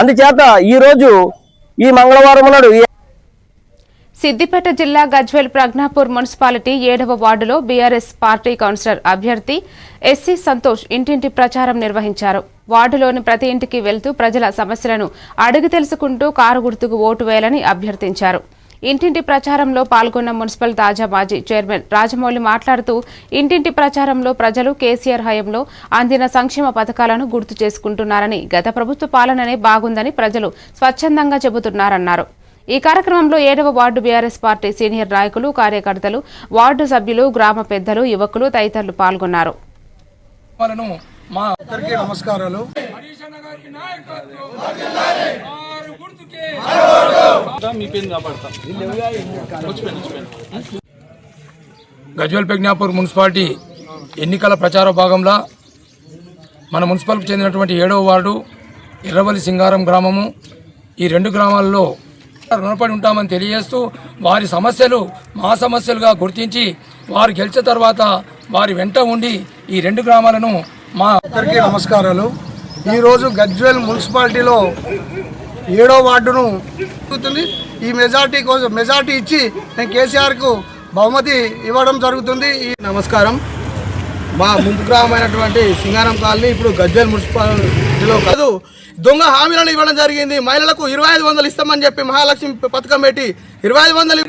అందుచేత ఈ రోజు ఈ మంగళవారం నాడు సిద్దిపేట జిల్లా గజ్వేల్ ప్రజ్ఞాపూర్ మున్సిపాలిటీ ఏడవ వార్డులో బీఆర్ఎస్ పార్టీ కౌన్సిలర్ అభ్యర్థి ఎస్సీ సంతోష్ ఇంటింటి ప్రచారం నిర్వహించారు. వార్డులోని ప్రతి ఇంటికి వెళ్తూ ప్రజల సమస్యలను అడిగి తెలుసుకుంటూ కారు గుర్తుకు ఓటు వేయాలని అభ్యర్థించారు. ఇంటింటి ప్రచారంలో పాల్గొన్న మున్సిపల్ తాజా మాజీ చైర్మన్ రాజమౌళి మాట్లాడుతూ ఇంటింటి ప్రచారంలో ప్రజలు కేసీఆర్ హయాంలో అందిన సంక్షేమ పథకాలను గుర్తు చేసుకుంటున్నారని గత ప్రభుత్వ పాలననే బాగుందని ప్రజలు స్వచ్ఛందంగా చెబుతున్నారన్నారు. ఈ కార్యక్రమంలో ఏడవ వార్డు బీఆర్ఎస్ పార్టీ సీనియర్ నాయకులు కార్యకర్తలు వార్డు సభ్యులు గ్రామ పెద్దలు యువకులు తదితరులు పాల్గొన్నారు. వాళ్ళను మా అందరికీ నమస్కారాలు. గజ్వల్ ప్రజ్ఞాపూర్ మున్సిపాలిటీ ఎన్నికల ప్రచార భాగంలో మన మున్సిపాలిటీకి చెందినటువంటి ఏడవ వార్డు ఎర్రవల్లి సింగారం గ్రామము. ఈ రెండు గ్రామాల్లో రుణపడి ఉంటామని తెలియజేస్తూ వారి సమస్యలు మా సమస్యలుగా గుర్తించి వారు గెలిచిన తర్వాత వారి వెంట ఉండి ఈ రెండు గ్రామాలను మా అందరికీ నమస్కారాలు. ఈరోజు గజ్వెల్ మున్సిపాలిటీలో ఏడో వార్డును జరుగుతుంది. ఈ మెజార్టీ కోసం మెజార్టీ ఇచ్చి నేను కేసీఆర్కు బహుమతి ఇవ్వడం జరుగుతుంది. ఈ నమస్కారం. మా ముంపు గ్రామమైనటువంటి సింగారం కాలనీ ఇప్పుడు గజ్వేల్ మున్సిపాలిటీలో కాదు. దొంగ హామీలను ఇవ్వడం జరిగింది. మహిళలకు ఇరవై ఐదు వందలు ఇస్తామని చెప్పి మహాలక్ష్మి పథకం పెట్టి ఇరవై ఐదు వందలు